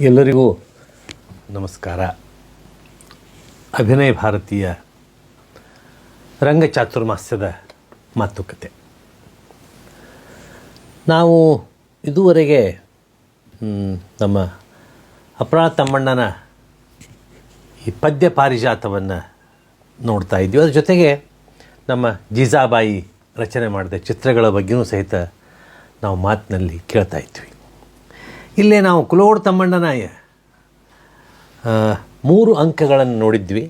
ಎಲ್ಲರಿಗೂ ನಮಸ್ಕಾರ. ಅಭಿನಯ ಭಾರತೀಯ ರಂಗ ಚಾತುರ್ಮಾಸ್ಯದ ಮಾತುಕತೆ. ನಾವು ಇದುವರೆಗೆ ನಮ್ಮ ಅಪರಾಧ ತಮ್ಮಣ್ಣನ ಈ ಪದ್ಯ ಪಾರಿಜಾತವನ್ನು ನೋಡ್ತಾ ಇದ್ವಿ ಅದ್ರ ಜೊತೆಗೆ ನಮ್ಮ ಜೀಜಾಬಾಯಿ ರಚನೆ ಮಾಡಿದ ಚಿತ್ರಗಳ ಬಗ್ಗೆಯೂ ಸಹಿತ ನಾವು ಮಾತಿನಲ್ಲಿ ಕೇಳ್ತಾ ಇದ್ವಿ. ಇಲ್ಲೇ ನಾವು ಕುಲೋಡ್ ತಮ್ಮಣ್ಣನ ಮೂರು ಅಂಕಗಳನ್ನು ನೋಡಿದ್ವಿ.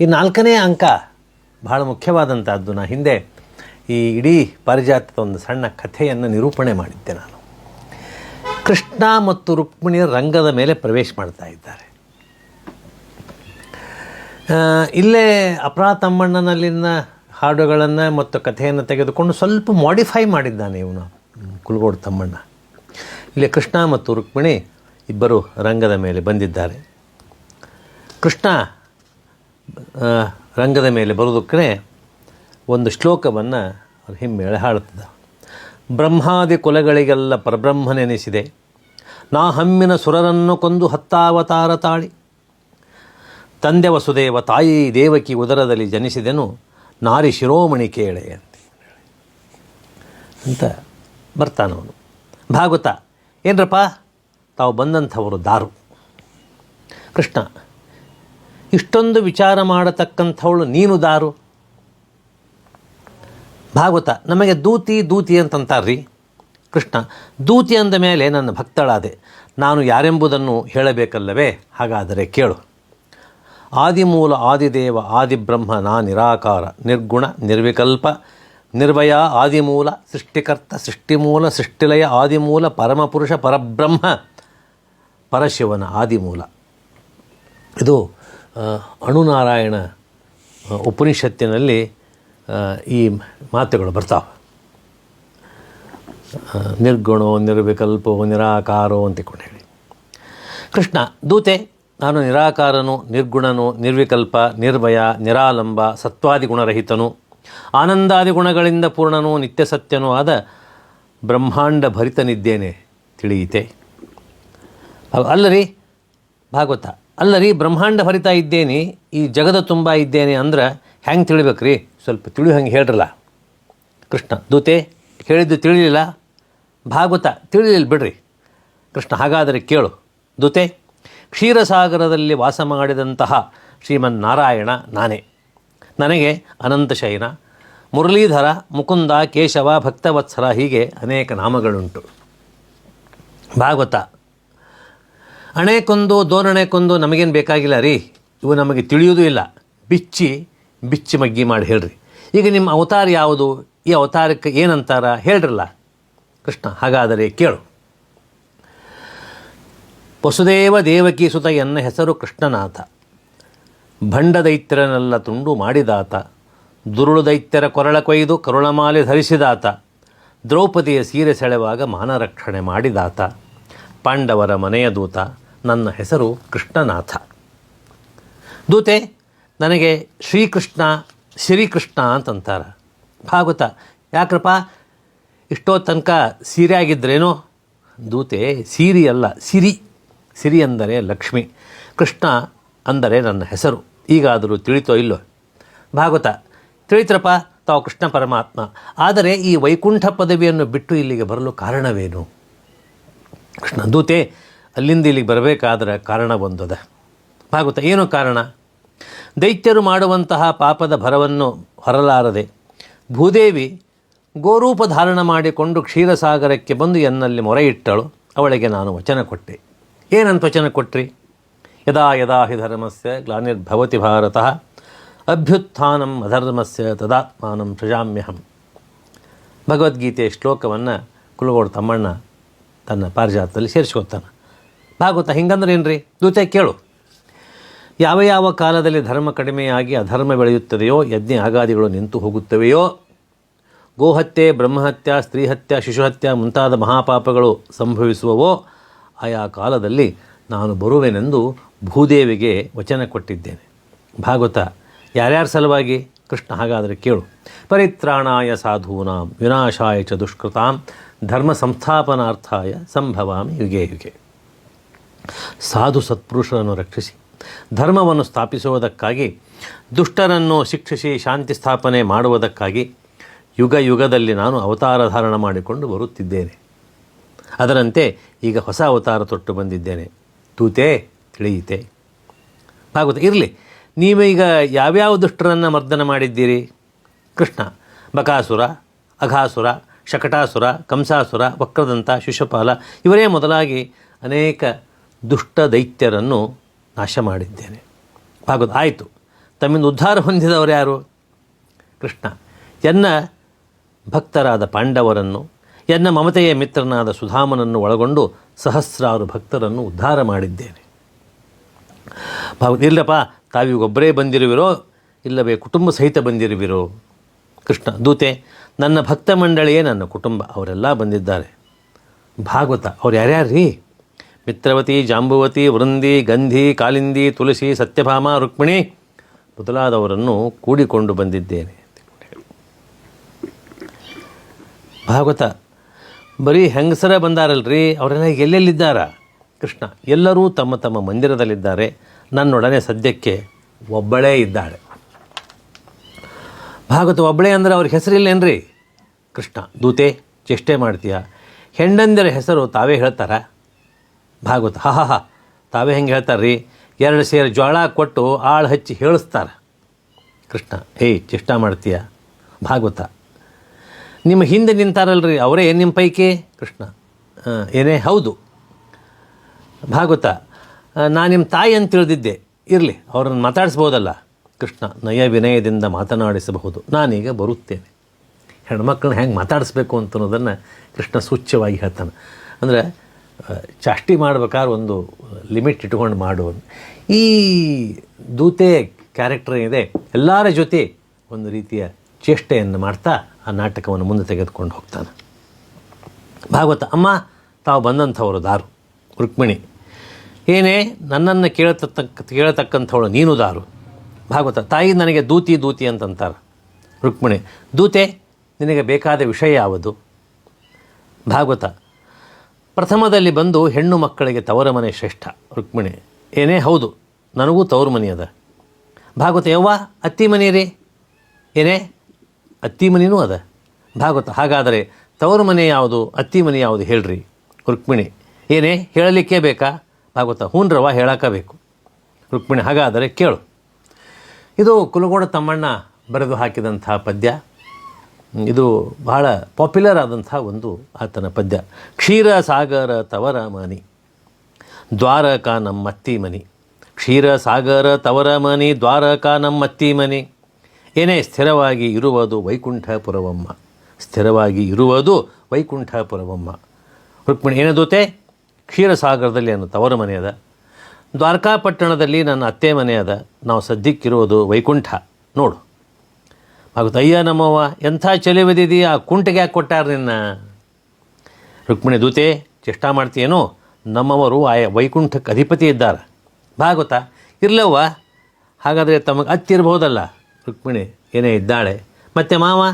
ಈ ನಾಲ್ಕನೇ ಅಂಕ ಬಹಳ ಮುಖ್ಯವಾದಂಥದ್ದು ನಾ ಹಿಂದೆ ಈ ಇಡೀ ಪಾರಿಜಾತದ ಒಂದು ಸಣ್ಣ ಕಥೆಯನ್ನು ನಿರೂಪಣೆ ಮಾಡಿದ್ದೆ ನಾನು. ಕೃಷ್ಣ ಮತ್ತು ರುಕ್ಮಿಣಿಯ ರಂಗದ ಮೇಲೆ ಪ್ರವೇಶ ಮಾಡ್ತಾ ಇದ್ದಾರೆ. ಇಲ್ಲೇ ಅಪರಾ ತಮ್ಮಣ್ಣನಲ್ಲಿನ ಹಾಡುಗಳನ್ನು ಮತ್ತು ಕಥೆಯನ್ನು ತೆಗೆದುಕೊಂಡು ಸ್ವಲ್ಪ ಮಾಡಿಫೈ ಮಾಡಿದ್ದಾನೆ ಇವನು, ಕುಲಗೋಡು ತಮ್ಮಣ್ಣ. ಇಲ್ಲಿ ಕೃಷ್ಣ ಮತ್ತು ರುಕ್ಮಿಣಿ ಇಬ್ಬರು ರಂಗದ ಮೇಲೆ ಬಂದಿದ್ದಾರೆ. ಕೃಷ್ಣ ರಂಗದ ಮೇಲೆ ಬರೋದಕ್ಕೆ ಒಂದು ಶ್ಲೋಕವನ್ನು ಹಿಮ್ಮೇಳೆ ಹಾಡುತ್ತಿದ್ದ ಬ್ರಹ್ಮಾದಿ ಕುಲಗಳಿಗೆಲ್ಲ ಪರಬ್ರಹ್ಮನೆನಿಸಿದೆ. ನಾ ಹಮ್ಮಿನ ಸುರರನ್ನು ಕೊಂದು ಹತ್ತಾವತಾರ ತಾಳಿ. ತಂದೆ ವಸುದೇವ, ತಾಯಿ ದೇವಕಿ ಉದರದಲ್ಲಿ ಜನಿಸಿದೆನು, ನಾರಿ ಶಿರೋಮಣಿ ಕೇಳೆ ಅಂತ ಅಂತ ಬರ್ತಾನವನು. ಭಾಗವತ ಏನರಪ್ಪ? ತಾವು ಬಂದಂಥವರು ದಾರು. ಕೃಷ್ಣ, ಇಷ್ಟೊಂದು ವಿಚಾರ ಮಾಡತಕ್ಕಂಥವಳು ನೀನು ದಾರು? ಭಾಗವತ, ನಮಗೆ ದೂತಿ ದೂತಿ ಅಂತಂತಾರ್ರಿ. ಕೃಷ್ಣ, ದೂತಿ ಅಂದ ಮೇಲೆ ನನ್ನ ಭಕ್ತಳಾದೆ, ನಾನು ಯಾರೆಂಬುದನ್ನು ಹೇಳಬೇಕಲ್ಲವೇ? ಹಾಗಾದರೆ ಕೇಳು. ಆದಿಮೂಲ, ಆದಿದೇವ, ಆದಿಬ್ರಹ್ಮ ನಾ ನಿರಾಕಾರ ನಿರ್ಗುಣ, ನಿರ್ವಿಕಲ್ಪ ನಿರ್ವಯ ಆದಿಮೂಲ, ಸೃಷ್ಟಿಕರ್ತ, ಸೃಷ್ಟಿಮೂಲ, ಸೃಷ್ಟಿಲಯ, ಆದಿಮೂಲ, ಪರಮಪುರುಷ, ಪರಬ್ರಹ್ಮ, ಪರಶಿವನ ಆದಿಮೂಲ. ಇದು ಅಣುನಾರಾಯಣ ಉಪನಿಷತ್ತಿನಲ್ಲಿ ಈ ಮಾತುಗಳು ಬರ್ತಾವೆ. ನಿರ್ಗುಣೋ, ನಿರ್ವಿಕಲ್ಪೋ, ನಿರಾಕಾರೋ ಅಂತಿಕೊಂಡು ಹೇಳಿ ಕೃಷ್ಣ, ದೂತೆ, ನಾನು ನಿರಾಕಾರನು, ನಿರ್ಗುಣನು, ನಿರ್ವಿಕಲ್ಪ, ನಿರ್ಭಯ, ನಿರಾಲಂಬ ಸತ್ವಾದಿ ಗುಣರಹಿತನು ಆನಂದಾದಿ ಗುಣಗಳಿಂದ ಪೂರ್ಣನೂ ನಿತ್ಯ ಸತ್ಯನೂ ಆದ ಬ್ರಹ್ಮಾಂಡ ಭರಿತನಿದ್ದೇನೆ ತಿಳಿಯಿತೆ. ಅಲ್ಲರಿ, ಭಾಗವತ, ಅಲ್ಲರಿ ಬ್ರಹ್ಮಾಂಡ ಭರಿತ ಇದ್ದೇನೆ, ಈ ಜಗದ ತುಂಬ ಇದ್ದೇನೆ ಅಂದ್ರೆ ಹೆಂಗೆ ತಿಳಿಬೇಕ್ರಿ? ಸ್ವಲ್ಪ ತಿಳಿ ಹಂಗೆ ಹೇಳ್ರಲ್ಲ. ಕೃಷ್ಣ, ದೂತೆ, ಹೇಳಿದ್ದು ತಿಳಿಲಿಲ್ಲ. ಭಾಗವತ, ತಿಳಿಲಿಲ್ಲ ಬಿಡ್ರಿ. ಕೃಷ್ಣ, ಹಾಗಾದರೆ ಕೇಳು. ದೂತೆ, ಕ್ಷೀರಸಾಗರದಲ್ಲಿ ವಾಸ ಮಾಡಿದಂತಹ ಶ್ರೀಮನ್ನಾರಾಯಣ ನಾನೇ. ನನಗೆ ಅನಂತಶಯನ ಮುರಳೀಧರ, ಮುಕುಂದ, ಕೇಶವ ಭಕ್ತವತ್ಸರ ಹೀಗೆ ಅನೇಕ ನಾಮಗಳುಂಟು. ಭಾಗವತ. ಅಣೆಕೊಂದು ದೋನಣೆಕೊಂದು ನಮಗೇನು ಬೇಕಾಗಿಲ್ಲ ರೀ? ಇವು ನಮಗೆ ತಿಳಿಯೋದು ಇಲ್ಲ. ಬಿಚ್ಚಿ ಬಿಚ್ಚಿ ಮಗ್ಗಿ ಮಾಡಿ ಹೇಳ್ರಿ. ಈಗ ನಿಮ್ಮ ಅವತಾರ ಯಾವುದು? ಈ ಅವತಾರಕ್ಕೆ ಏನಂತಾರ ಹೇಳ್ರಲ್ಲ? ಕೃಷ್ಣ, ಹಾಗಾದರೆ ಕೇಳು. ವಸುದೇವ ದೇವಕಿ ಸುತ ಎನ್ನ ಹೆಸರು ಕೃಷ್ಣನಾಥ. ಭಂಡ ದೈತ್ಯರನ್ನೆಲ್ಲ ತುಂಡು ಮಾಡಿದಾತ. ದುರುಳು ದೈತ್ಯರ ಕೊರಳ ಕೊಯ್ದು ಕರುಣಮಾಲೆ ಧರಿಸಿದಾತ. ದ್ರೌಪದಿಯ ಸೀರೆ ಸೆಳೆವಾಗ ಮಾನರಕ್ಷಣೆ ಮಾಡಿದಾತ. ಪಾಂಡವರ ಮನೆಯ ದೂತ, ನನ್ನ ಹೆಸರು ಕೃಷ್ಣನಾಥ. ದೂತೆ, ನನಗೆ ಶ್ರೀಕೃಷ್ಣ ಶ್ರೀಕೃಷ್ಣ ಅಂತಂತಾರೆ. ಭಾಗವತ ಯಾಕ್ರಪ್ಪ ಇಷ್ಟೋ ತನಕ ಸೀರೆ ಆಗಿದ್ರೇನೋ ದೂತೆ, ಸೀರಿ ಅಲ್ಲ, ಸಿರಿ. ಸಿರಿ ಅಂದರೆ ಲಕ್ಷ್ಮಿ. ಕೃಷ್ಣ ಅಂದರೆ ನನ್ನ ಹೆಸರು. ಈಗಾದರೂ ತಿಳಿತೋ ಇಲ್ಲೋ? ಭಾಗವತ. ತಿಳಿತ್ರಪ್ಪ, ತಾವು ಕೃಷ್ಣ ಪರಮಾತ್ಮ. ಆದರೆ ಈ ವೈಕುಂಠ ಪದವಿಯನ್ನು ಬಿಟ್ಟು ಇಲ್ಲಿಗೆ ಬರಲು ಕಾರಣವೇನು? ಕೃಷ್ಣ, ದೂತೆ, ಅಲ್ಲಿಂದ ಇಲ್ಲಿಗೆ ಬರಬೇಕಾದ್ರೆ ಕಾರಣ ಒಂದದ ಭಾಗವತ, ಏನು ಕಾರಣ? ದೈತ್ಯರು ಮಾಡುವಂತಹ ಪಾಪದ ಭರವನ್ನು ಹೊರಲಾರದೆ ಭೂದೇವಿ ಗೋರೂಪ ಧಾರಣ ಮಾಡಿಕೊಂಡು ಕ್ಷೀರಸಾಗರಕ್ಕೆ ಬಂದು ಎನ್ನಲ್ಲಿ ಮೊರೆ ಇಟ್ಟಳು. ಅವಳಿಗೆ ನಾನು ವಚನ ಕೊಟ್ಟೆ. ಏನಂತ ವಚನ ಕೊಟ್ರಿ? ಯದಾ ಯದಾ ಹಿ ಧರ್ಮಸ್ಯ ಗ್ಲಾನಿರ್ಭವತಿ ಭಾರತ ಅಭ್ಯುತ್ಥಾನಂ ಅಧರ್ಮಸ್ಯ ತದಾತ್ಮಾನಂ ಸೃಜಾಮ್ಯಹಂ ಭಗವದ್ಗೀತೆಯ ಶ್ಲೋಕವನ್ನು ಕುಲಗೋಡು ತಮ್ಮಣ್ಣ ತನ್ನ ಪಾರಿಜಾತದಲ್ಲಿ ಸೇರಿಸ್ಕೊತಾನೆ ಭಾಗವತ ಹಿಂಗಂದ್ರೆ ರೀ ದೂತೆ ಕೇಳು. ಯಾವ ಯಾವ ಕಾಲದಲ್ಲಿ ಧರ್ಮ ಕಡಿಮೆಯಾಗಿ ಅಧರ್ಮ ಬೆಳೆಯುತ್ತದೆಯೋ, ಯಜ್ಞ ಆಗಾದಿಗಳು ನಿಂತು ಹೋಗುತ್ತವೆಯೋ, ಗೋಹತ್ಯೆ, ಬ್ರಹ್ಮಹತ್ಯ, ಸ್ತ್ರೀಹತ್ಯ, ಶಿಶುಹತ್ಯ ಮುಂತಾದ ಮಹಾಪಾಪಗಳು ಸಂಭವಿಸುವವೋ, ಆಯಾ ಕಾಲದಲ್ಲಿ ನಾನು ಬರುವೆನೆಂದು ಭೂದೇವಿಗೆ ವಚನ ಕೊಟ್ಟಿದ್ದೇನೆ. ಭಾಗವತ, ಯಾರ್ಯಾರ ಸಲುವಾಗಿ? ಕೃಷ್ಣ, ಹಾಗಾದರೆ ಕೇಳು. ಪರಿತ್ರಾಣಾಯ ಸಾಧೂನಾಂ, ವಿನಾಶಾಯ ಚ ದುಷ್ಕೃತಾಂ, ಧರ್ಮ ಸಂಸ್ಥಾಪನಾರ್ಥಾಯ ಸಂಭವಾಮಿ ಯುಗೆ ಯುಗೆ. ಸಾಧು ಸತ್ಪುರುಷರನ್ನು ರಕ್ಷಿಸಿ, ಧರ್ಮವನ್ನು ಸ್ಥಾಪಿಸುವುದಕ್ಕಾಗಿ, ದುಷ್ಟರನ್ನು ಶಿಕ್ಷಿಸಿ ಶಾಂತಿ ಸ್ಥಾಪನೆ ಮಾಡುವುದಕ್ಕಾಗಿ ಯುಗ ಯುಗದಲ್ಲಿ ನಾನು ಅವತಾರ ಧಾರಣ ಮಾಡಿಕೊಂಡು ಬರುತ್ತಿದ್ದೇನೆ. ಅದರಂತೆ ಈಗ ಹೊಸ ಅವತಾರ ತೊಟ್ಟು ಬಂದಿದ್ದೇನೆ. ತೂತೆ ತಿಳಿಯಿತೆ. ಭಾಗವತ, ಇರಲಿ. ನೀವೀಗ ಯಾವ್ಯಾವ ದುಷ್ಟರನ್ನು ಮರ್ದನ ಮಾಡಿದ್ದೀರಿ? ಕೃಷ್ಣ, ಬಕಾಸುರ, ಅಘಾಸುರ, ಶಕಟಾಸುರ, ಕಂಸಾಸುರ, ವಕ್ರದಂತ, ಶಿಶುಪಾಲ, ಇವರೇ ಮೊದಲಾಗಿ ಅನೇಕ ದುಷ್ಟ ದೈತ್ಯರನ್ನು ನಾಶ ಮಾಡಿದ್ದೇನೆ. ಭಾಗವತ, ಆಯಿತು. ತಮ್ಮಿಂದ ಉದ್ಧಾರ ಹೊಂದಿದವರು ಯಾರು? ಕೃಷ್ಣ. ಎನ್ನ ಭಕ್ತರಾದ ಪಾಂಡವರನ್ನು, ಎನ್ನ ಮಮತೆಯ ಮಿತ್ರನಾದ ಸುಧಾಮನನ್ನು ಒಳಗೊಂಡು ಸಹಸ್ರಾರು ಭಕ್ತರನ್ನು ಉದ್ಧಾರ ಮಾಡಿದ್ದೇನೆ. ಭಾವ ಇಲ್ಲಪ್ಪ, ತಾವಿಗೊಬ್ಬರೇ ಬಂದಿರುವಿರೋ, ಇಲ್ಲವೇ ಕುಟುಂಬ ಸಹಿತ ಬಂದಿರುವಿರೋ? ಕೃಷ್ಣ, ದೂತೆ, ನನ್ನ ಭಕ್ತ ಮಂಡಳಿಯೇ ನನ್ನ ಕುಟುಂಬ, ಅವರೆಲ್ಲ ಬಂದಿದ್ದಾರೆ. ಭಾಗವತ, ಅವ್ರು ಯಾರ್ಯಾರು ರೀ ಮಿತ್ರವತಿ, ಜಾಂಬುವತಿ, ವೃಂದಿ, ಗಂಧಿ, ಕಾಲಿಂದಿ, ತುಳಸಿ, ಸತ್ಯಭಾಮ, ರುಕ್ಮಿಣಿ ಮೊದಲಾದವರನ್ನು ಕೂಡಿಕೊಂಡು ಬಂದಿದ್ದೇನೆ ಭಾಗವತ ಬರೀ ಹೆಂಗಸರ ಬಂದಾರಲ್ರಿ? ಅವರೆಲ್ಲ ಎಲ್ಲೆಲ್ಲಿದ್ದಾರ? ಕೃಷ್ಣ, ಎಲ್ಲರೂ ತಮ್ಮ ತಮ್ಮ ಮಂದಿರದಲ್ಲಿದ್ದಾರೆ. ನನ್ನೊಡನೆ ಸದ್ಯಕ್ಕೆ ಒಬ್ಬಳೇ ಇದ್ದಾಳೆ. ಭಾಗವತ ಒಬ್ಬಳೇ ಅಂದ್ರೆ ಅವ್ರಿಗೆ ಹೆಸರಿಲ್ಲೇನ್ರಿ? ಕೃಷ್ಣ, ದೂತೆ, ಚೇಷ್ಟೆ ಮಾಡ್ತೀಯ? ಹೆಂಡಂದಿರ ಹೆಸರು ತಾವೇ ಹೇಳ್ತಾರ? ಭಾಗವತ, ಹಾ ಹಾ ಹಾ, ತಾವೇ ಹೆಂಗೆ ಹೇಳ್ತಾರ್ರಿ? ಎರಡು ಸೇರು ಜ್ವಾಳ ಕೊಟ್ಟು ಆಳು ಹಚ್ಚಿ ಹೇಳಿಸ್ತಾರೆ. ಕೃಷ್ಣ, ಏಯ್, ಚೇಷ್ಟ ಮಾಡ್ತೀಯ? ಭಾಗವತ ನಿಮ್ಮ ಹಿಂದೆ ನಿಂತಾರಲ್ರಿ, ಅವರೇ ನಿಮ್ಮ ಪೈಕಿ? ಕೃಷ್ಣ. ಏನೇ, ಹೌದು. ಭಾಗವತ ನಾನು ನಿಮ್ಮ ತಾಯಿ ಅಂತ ತಿಳಿದಿದ್ದೆ. ಇರಲಿ, ಅವ್ರನ್ನ ಮಾತಾಡಿಸ್ಬೋದಲ್ಲ. ಕೃಷ್ಣ, ನಯ ವಿನಯದಿಂದ ಮಾತನಾಡಿಸಬಹುದು. ನಾನೀಗ ಬರುತ್ತೇನೆ. ಹೆಣ್ಮಕ್ಳನ್ನ ಹೆಂಗೆ ಮಾತಾಡಿಸ್ಬೇಕು ಅಂತ ಅನ್ನೋದನ್ನು ಕೃಷ್ಣ ಸೂಚ್ಯವಾಗಿ ಹೇಳ್ತಾನೆ. ಅಂದರೆ ಚಾಷ್ಟಿ ಮಾಡ್ಬೇಕಾದ್ರೆ ಒಂದು ಲಿಮಿಟ್ ಇಟ್ಕೊಂಡು ಮಾಡು ಈ ದೂತೆ ಕ್ಯಾರೆಕ್ಟರ್ ಏನಿದೆ, ಎಲ್ಲರ ಜೊತೆ ಒಂದು ರೀತಿಯ ಚೇಷ್ಟೆಯನ್ನು ಮಾಡ್ತಾ ಆ ನಾಟಕವನ್ನು ಮುಂದೆ ತೆಗೆದುಕೊಂಡು ಹೋಗ್ತಾನೆ. ಭಾಗವತ, ಅಮ್ಮ, ತಾವು ಬಂದಂಥವರು ದಾರು, ರುಕ್ಮಿಣಿ. ಏನೇ, ನನ್ನನ್ನು ಕೇಳತಕ್ಕ, ಕೇಳತಕ್ಕಂಥವಳು ನೀನು ದಾರು. ಭಾಗವತ, ತಾಯಿ ನನಗೆ ದೂತಿ ದೂತಿ ಅಂತಂತಾರೆ. ರುಕ್ಮಿಣಿ, ದೂತೆ, ನಿನಗೆ ಬೇಕಾದ ವಿಷಯ ಯಾವುದು? ಭಾಗವತ, ಪ್ರಥಮದಲ್ಲಿ ಬಂದು ಹೆಣ್ಣು ಮಕ್ಕಳಿಗೆ ತವರ ಮನೆ ಶ್ರೇಷ್ಠ, ರುಕ್ಮಿಣಿ. ಏನೇ, ಹೌದು, ನನಗೂ ತವರು ಮನೆ ಅದ. ಭಾಗವತ, ಯವ್ವ, ಅತ್ತಿ ಮನೆ ಏನೇ ಅತ್ತಿ ಮನೆಯೂ ಅದ. ಭಾಗವತ ಹಾಗಾದರೆ ತವರು ಮನೆ ಯಾವುದು, ಅತ್ತಿ ಮನೆ ಯಾವುದು ಹೇಳ್ರಿ? ರುಕ್ಮಿಣಿ. ಏನೇ, ಹೇಳಲಿಕ್ಕೆ ಬೇಕಾ? ಭಾಗವತ ಹೂನ್ರವ ಹೇಳಕ್ಕಬೇಕು ರುಕ್ಮಿಣಿ, ಹಾಗಾದರೆ ಕೇಳು. ಇದು ಕುಲಗೋಡ ತಮ್ಮಣ್ಣ ಬರೆದು ಹಾಕಿದಂಥ ಪದ್ಯ. ಇದು ಬಹಳ ಪಾಪ್ಯುಲರ್ ಆದಂಥ ಒಂದು ಆತನ ಪದ್ಯ. ಕ್ಷೀರ ಸಾಗರ ತವರ ಮನಿ. ದ್ವಾರಕ ನಮ್ಮತ್ತಿ ಮನಿ. ಕ್ಷೀರ ಸಾಗರ ತವರ ಮನಿ ದ್ವಾರಕ ನಮ್ಮತ್ತಿ ಮನಿ. ಏನೇ ಸ್ಥಿರವಾಗಿ ಇರುವುದು ವೈಕುಂಠಪುರವಮ್ಮ. ಸ್ಥಿರವಾಗಿ ಇರುವುದು ವೈಕುಂಠಪುರವಮ್ಮ. ರುಕ್ಮಿಣಿ ಏನದೂತೆ ಕ್ಷೀರಸಾಗರದಲ್ಲಿ ನನ್ನ ತವರ ಮನೆ ಅದ. ದ್ವಾರಕಾಪಟ್ಟಣದಲ್ಲಿ ನನ್ನ ಅತ್ತೆ ಮನೆ ಅದ. ನಾವು ಸದ್ಯಕ್ಕಿರುವುದು ವೈಕುಂಠ. ನೋಡು. ಹಾಗೂ ಅಯ್ಯ ನಮ್ಮವ್ವ, ಎಂಥ ಚಲಿವದಿದಿ ಆ ಕುಂಟಿಗೆ ಯಾಕೆ ಕೊಟ್ಟಾರ ನಿನ್ನ? ರುಕ್ಮಿಣಿ ದೂತೆ, ಚೇಷ್ಟ ಮಾಡ್ತೀಯೇನೋ? ನಮ್ಮವರು ಆಯಾ ವೈಕುಂಠಕ್ಕೆ ಅಧಿಪತಿ ಇದ್ದಾರೆ. ಭಾಗವತ ಇರ್ಲವ್ವ. ಹಾಗಾದರೆ ತಮಗೆ ಅತ್ತಿರ್ಬೋದಲ್ಲ. ರುಕ್ಮಿಣಿ ಏನೇ ಇದ್ದಾಳೆ. ಮತ್ತು ಮಾವ?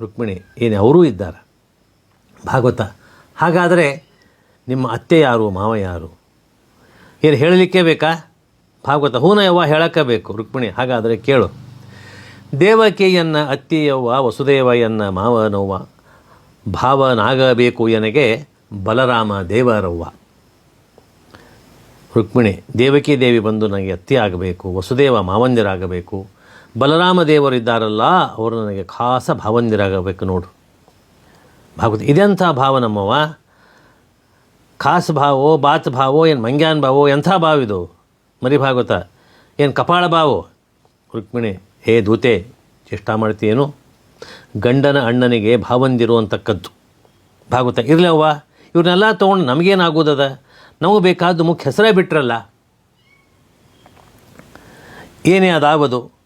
ರುಕ್ಮಿಣಿ, ಏನೇ ಅವರೂ ಇದ್ದಾರೆ. ಭಾಗವತ, ಹಾಗಾದರೆ ನಿಮ್ಮ ಅತ್ತೆ ಯಾರು, ಮಾವ ಯಾರು? ಏನು ಹೇಳಲಿಕ್ಕೆ ಬೇಕಾ? ಭಾಗವತ, ಹೂನ ಯವ್ವ ಹೇಳಕ್ಕೆ ಬೇಕು. ರುಕ್ಮಿಣಿ, ಹಾಗಾದರೆ ಕೇಳು. ದೇವಕಿಯನ್ನ, ಅತ್ತಿಯವ್ವ ವಸುದೇವಯನ್ನ ಮಾವನವ್ವ, ಭಾವನಾಗಬೇಕು ಎನಗೆ ಬಲರಾಮ ದೇವರವ್ವ. ರುಕ್ಮಿಣಿ ದೇವಕಿ ದೇವಿ ಬಂದು ನನಗೆ ಅತ್ತಿ ಆಗಬೇಕು, ವಸುದೇವ ಮಾವಂದಿರಾಗಬೇಕು. ಬಲರಾಮ ದೇವರು ಇದ್ದಾರಲ್ಲ, ಅವರು ನನಗೆ ಖಾಸ ಭಾವಂದಿರಾಗಬೇಕು ನೋಡು. ಭಾಗವತ, ಇದೆಂಥ ಭಾವ ನಮ್ಮವ ಖಾಸ್ ಭಾವೋ, ಬಾತ್ ಭಾವೋ, ಏನು ಮಂಗ್ಯಾನ್ ಭಾವೋ, ಎಂಥ ಭಾವ ಇದು? ಮರಿ ಭಾಗವತ, ಏನು ಕಪಾಳ ಭಾವೋ? ರುಕ್ಮಿಣಿ, ಹೇ ದೂತೆ, ಚೇಷ್ಟ ಮಾಡ್ತೀಯೇನು? ಗಂಡನ ಅಣ್ಣನಿಗೆ ಭಾವಂದಿರು ಅಂತಕ್ಕದ್ದು. ಭಾಗವತ ಇರಲವ್ವ ಇವ್ರನ್ನೆಲ್ಲ ತೊಗೊಂಡು ನಮಗೇನಾಗೋದದ? ನಮಗೆ ಬೇಕಾದ್ದು ಮುಖ್ಯ ಹೆಸರೇ ಬಿಟ್ರಲ್ಲ. ಏನೇ ಅದಾವದು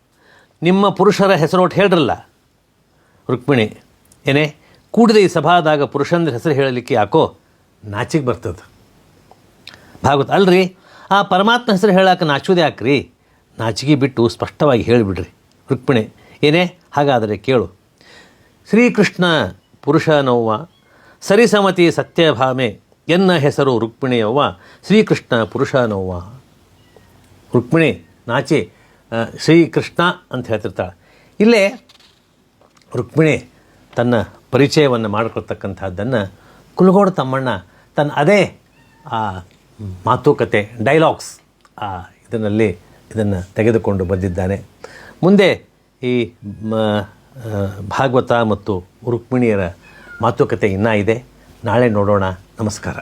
ನಿಮ್ಮ ಪುರುಷರ ಹೆಸರೋಟ್ ಹೇಳ್ರಲ್ಲ? ರುಕ್ಮಿಣಿ, ಏನೇ, ಕೂಡಿದ ಈ ಸಭಾದಾಗ ಪುರುಷಂದ್ರ ಹೆಸರು ಹೇಳಲಿಕ್ಕೆ ಯಾಕೋ ನಾಚಿಗೆ ಬರ್ತದೆ. ಭಾಗವತ, ಅಲ್ರಿ, ಆ ಪರಮಾತ್ಮ ಹೆಸರು ಹೇಳಕ್ಕೆ ನಾಚೋದು ಯಾಕ್ರಿ? ನಾಚಿಗೆ ಬಿಟ್ಟು ಸ್ಪಷ್ಟವಾಗಿ ಹೇಳಿಬಿಡ್ರಿ. ರುಕ್ಮಿಣಿ, ಏನೇ, ಹಾಗಾದರೆ ಕೇಳು. ಶ್ರೀಕೃಷ್ಣ ಪುರುಷನವ್ವ ಸರಿಸಮತಿ ಸತ್ಯಭಾಮೆ ಎನ್ನ ಹೆಸರು ರುಕ್ಮಿಣಿಯವ್ವ, ಶ್ರೀಕೃಷ್ಣ ಪುರುಷನವ್ವ ರುಕ್ಮಿಣಿ, ನಾಚಿ ಶ್ರೀಕೃಷ್ಣ ಅಂತ ಹೇಳ್ತಿರ್ತಾಳೆ. ಇಲ್ಲೇ ರುಕ್ಮಿಣಿ ತನ್ನ ಪರಿಚಯವನ್ನು ಮಾಡಿಕೊಳ್ತಕ್ಕಂಥದ್ದನ್ನು ಕುಲಗೋಡ ತಮ್ಮಣ್ಣ ತನ್ನ ಅದೇ, ಆ, ಮಾತುಕತೆ ಡೈಲಾಗ್ಸ್ ಆ, ಇದರಲ್ಲಿ ಇದನ್ನು ತೆಗೆದುಕೊಂಡು ಬಂದಿದ್ದಾನೆ. ಮುಂದೆ ಈ ಭಾಗವತ ಮತ್ತು ರುಕ್ಮಿಣಿಯರ ಮಾತುಕತೆ ಇನ್ನೂ ಇದೆ. ನಾಳೆ ನೋಡೋಣ. ನಮಸ್ಕಾರ.